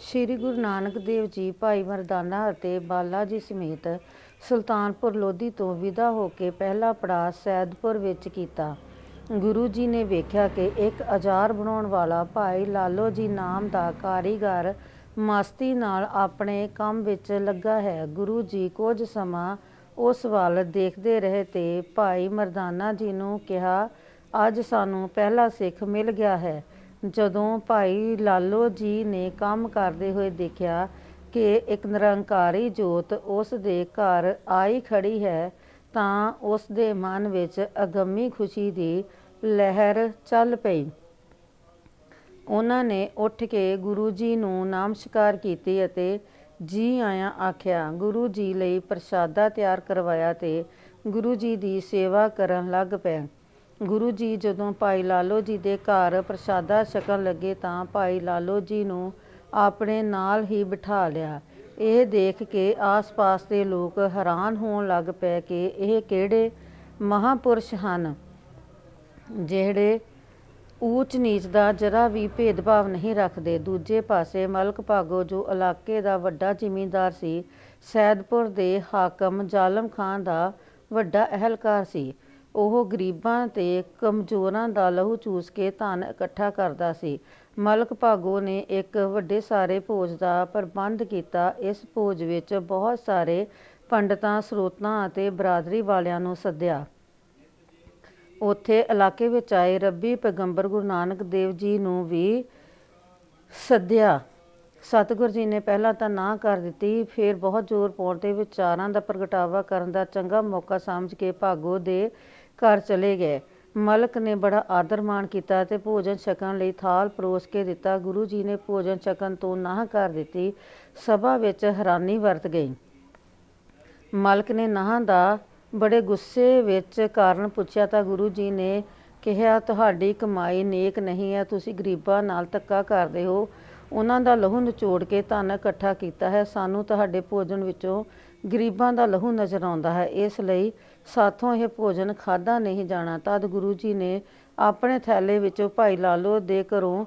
ਸ੍ਰੀ ਗੁਰੂ ਨਾਨਕ ਦੇਵ ਜੀ, ਭਾਈ ਮਰਦਾਨਾ ਅਤੇ ਬਾਲਾ ਜੀ ਸਮੇਤ ਸੁਲਤਾਨਪੁਰ ਲੋਧੀ ਤੋਂ ਵਿਦਾ ਹੋ ਕੇ ਪਹਿਲਾ ਪੜਾਅ ਸੈਦਪੁਰ ਵਿੱਚ ਕੀਤਾ। ਗੁਰੂ ਜੀ ਨੇ ਵੇਖਿਆ ਕਿ ਇੱਕ ਅਜਾਰ ਬਣਾਉਣ ਵਾਲਾ ਭਾਈ ਲਾਲੋ ਜੀ ਨਾਮ ਦਾ ਕਾਰੀਗਰ ਮਸਤੀ ਨਾਲ ਆਪਣੇ ਕੰਮ ਵਿੱਚ ਲੱਗਾ ਹੈ। ਗੁਰੂ ਜੀ ਕੁਝ ਸਮਾਂ ਉਸ ਵੱਲ ਦੇਖਦੇ ਰਹੇ ਤੇ ਭਾਈ ਮਰਦਾਨਾ ਜੀ ਨੂੰ ਕਿਹਾ, ਅੱਜ ਸਾਨੂੰ ਪਹਿਲਾ ਸਿੱਖ ਮਿਲ ਗਿਆ ਹੈ। ਜਦੋਂ ਭਾਈ ਲਾਲੋ ਜੀ ਨੇ ਕੰਮ ਕਰਦੇ ਹੋਏ ਦੇਖਿਆ ਕਿ ਇੱਕ ਨਿਰੰਕਾਰੀ ਜੋਤ ਉਸ ਦੇ ਘਰ ਆਈ ਖੜੀ ਹੈ, ਤਾਂ ਉਸ ਦੇ ਮਨ ਵਿੱਚ ਅਗੰਮੀ ਖੁਸ਼ੀ ਦੀ ਲਹਿਰ ਚੱਲ ਪਈ। ਉਹਨਾਂ ਨੇ ਉੱਠ ਕੇ ਗੁਰੂ ਜੀ ਨੂੰ ਨਮਸਕਾਰ ਕੀਤੀ ਅਤੇ ਜੀ ਆਇਆਂ ਆਖਿਆ, ਗੁਰੂ ਜੀ ਲਈ ਪ੍ਰਸ਼ਾਦਾ ਤਿਆਰ ਕਰਵਾਇਆ ਤੇ ਗੁਰੂ ਜੀ ਦੀ ਸੇਵਾ ਕਰਨ ਲੱਗ ਪਏ। ਗੁਰੂ ਜੀ ਜਦੋਂ ਭਾਈ ਲਾਲੋ ਜੀ ਦੇ ਘਰ ਪ੍ਰਸ਼ਾਦਾ ਛਕਣ ਲੱਗੇ ਤਾਂ ਭਾਈ ਲਾਲੋ ਜੀ ਨੂੰ ਆਪਣੇ ਨਾਲ ਹੀ ਬਿਠਾ ਲਿਆ। ਇਹ ਦੇਖ ਕੇ ਆਸ-ਪਾਸ ਦੇ ਲੋਕ ਹੈਰਾਨ ਹੋਣ ਲੱਗ ਪਏ ਕਿ ਇਹ ਕਿਹੜੇ ਮਹਾਪੁਰਸ਼ ਹਨ, ਜਿਹੜੇ ਊਚ ਨੀਚ ਦਾ ਜਰਾ ਵੀ ਭੇਦਭਾਵ ਨਹੀਂ ਰੱਖਦੇ। ਦੂਜੇ ਪਾਸੇ ਮਲਕ ਭਾਗੋ, ਜੋ ਇਲਾਕੇ ਦਾ ਵੱਡਾ ਜ਼ਿਮੀਂਦਾਰ ਸੀ, ਸੈਦਪੁਰ ਦੇ ਹਾਕਮ ਜ਼ਾਲਮ ਖਾਨ ਦਾ ਵੱਡਾ ਅਹਿਲਕਾਰ ਸੀ। ਉਹ ਗਰੀਬਾਂ ਤੇ ਕਮਜ਼ੋਰਾਂ ਦਾ ਲਹੂ ਚੂਸ ਕੇ ਧਨ ਇਕੱਠਾ ਕਰਦਾ ਸੀ। ਮਲਕ ਭਾਗੋ ਨੇ ਇੱਕ ਵੱਡੇ ਸਾਰੇ ਭੋਜ ਦਾ ਪ੍ਰਬੰਧ ਕੀਤਾ। ਇਸ ਭੋਜ ਵਿੱਚ ਬਹੁਤ ਸਾਰੇ ਪੰਡਤਾਂ, ਸਰੋਤਾਂ ਅਤੇ ਬਰਾਦਰੀ ਵਾਲਿਆਂ ਨੂੰ ਸੱਦਿਆ। ਉੱਥੇ ਇਲਾਕੇ ਵਿੱਚ ਆਏ ਰੱਬੀ ਪੈਗੰਬਰ ਗੁਰੂ ਨਾਨਕ ਦੇਵ ਜੀ ਨੂੰ ਵੀ ਸੱਦਿਆ। ਸਤਿਗੁਰ ਜੀ ਨੇ ਪਹਿਲਾਂ ਤਾਂ ਨਾ ਕਰ ਦਿੱਤੀ, ਫਿਰ ਬਹੁਤ ਜ਼ੋਰ ਪਾਉਣ ਤੇ ਵਿਚਾਰਾਂ ਦਾ ਪ੍ਰਗਟਾਵਾ ਕਰਨ ਦਾ ਚੰਗਾ ਮੌਕਾ ਸਮਝ ਕੇ ਭਾਗੋ ਦੇ ਘਰ ਚਲੇ ਗਏ। ਮਲਕ ਨੇ ਬੜਾ ਆਦਰ ਮਾਣ ਕੀਤਾ ਤੇ ਭੋਜਨ ਛਕਣ ਲਈ ਥਾਲ ਪਰੋਸ ਕੇ ਦਿੱਤਾ। ਗੁਰੂ ਜੀ ਨੇ ਭੋਜਨ ਛਕਣ ਤੋਂ ਨਾਂਹ ਕਰ ਦਿੱਤੀ, ਸਭਾ ਵਿੱਚ ਹੈਰਾਨੀ ਵਰਤ ਗਈ। ਮਲਕ ਨੇ ਨਾਹ ਦਾ ਬੜੇ ਗੁੱਸੇ ਵਿੱਚ ਕਾਰਨ ਪੁੱਛਿਆ ਤਾਂ ਗੁਰੂ ਜੀ ਨੇ ਕਿਹਾ, ਤੁਹਾਡੀ ਕਮਾਈ ਨੇਕ ਨਹੀਂ ਹੈ, ਤੁਸੀਂ ਗਰੀਬਾਂ ਨਾਲ ਧੱਕਾ ਕਰਦੇ ਹੋ। ਉਹਨਾਂ ਦਾ ਲਹੂ ਨਿਚੋੜ ਕੇ ਧਨ ਇਕੱਠਾ ਕੀਤਾ ਹੈ। ਸਾਨੂੰ ਤੁਹਾਡੇ ਭੋਜਨ ਵਿੱਚੋਂ ਗਰੀਬਾਂ ਦਾ ਲਹੂ ਨਜ਼ਰ ਆਉਂਦਾ ਹੈ। ਇਸ ਲਈ ਸਾਥੋਂ ਇਹ ਭੋਜਨ ਖਾਦਾ ਨਹੀਂ ਜਾਣਾ। ਤਦ ਗੁਰੂ ਜੀ ਨੇ ਆਪਣੇ ਥੈਲੇ ਵਿੱਚੋਂ ਭਾਈ ਲਾਲੋ ਦੇ ਘਰੋਂ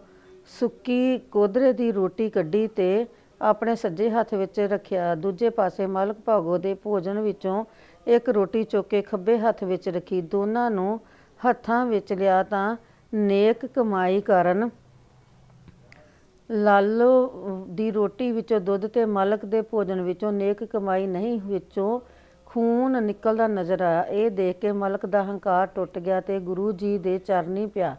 ਸੁੱਕੀ ਕੋਧਰੇ ਦੀ ਰੋਟੀ ਕੱਢੀ ਤੇ ਆਪਣੇ ਸੱਜੇ ਹੱਥ ਵਿੱਚ ਰੱਖਿਆ। ਦੂਜੇ ਪਾਸੇ ਮਾਲਕ ਭਾਗੋ ਦੇ ਭੋਜਨ ਵਿੱਚੋਂ ਇੱਕ ਰੋਟੀ ਚੁੱਕ ਕੇ ਖੱਬੇ ਹੱਥ ਵਿੱਚ ਰੱਖੀ। ਦੋਨਾਂ ਨੂੰ ਹੱਥਾਂ ਵਿੱਚ ਲਿਆ ਤਾਂ ਨੇਕ ਕਮਾਈ ਕਰਨ ਲਾਲੋ ਦੀ ਰੋਟੀ ਵਿੱਚੋਂ ਦੁੱਧ ਤੇ ਮਾਲਕ ਦੇ ਭੋਜਨ ਵਿੱਚੋਂ ਨੇਕ ਕਮਾਈ ਨਹੀਂ, ਵਿੱਚੋਂ ਖੂਨ ਨਿਕਲਦਾ ਨਜ਼ਰ ਆਇਆ। ਇਹ ਦੇਖ ਕੇ ਮਲਕ ਦਾ ਹੰਕਾਰ ਟੁੱਟ ਗਿਆ ਤੇ ਗੁਰੂ ਜੀ ਦੇ ਚਰਨੀ ਪਿਆ।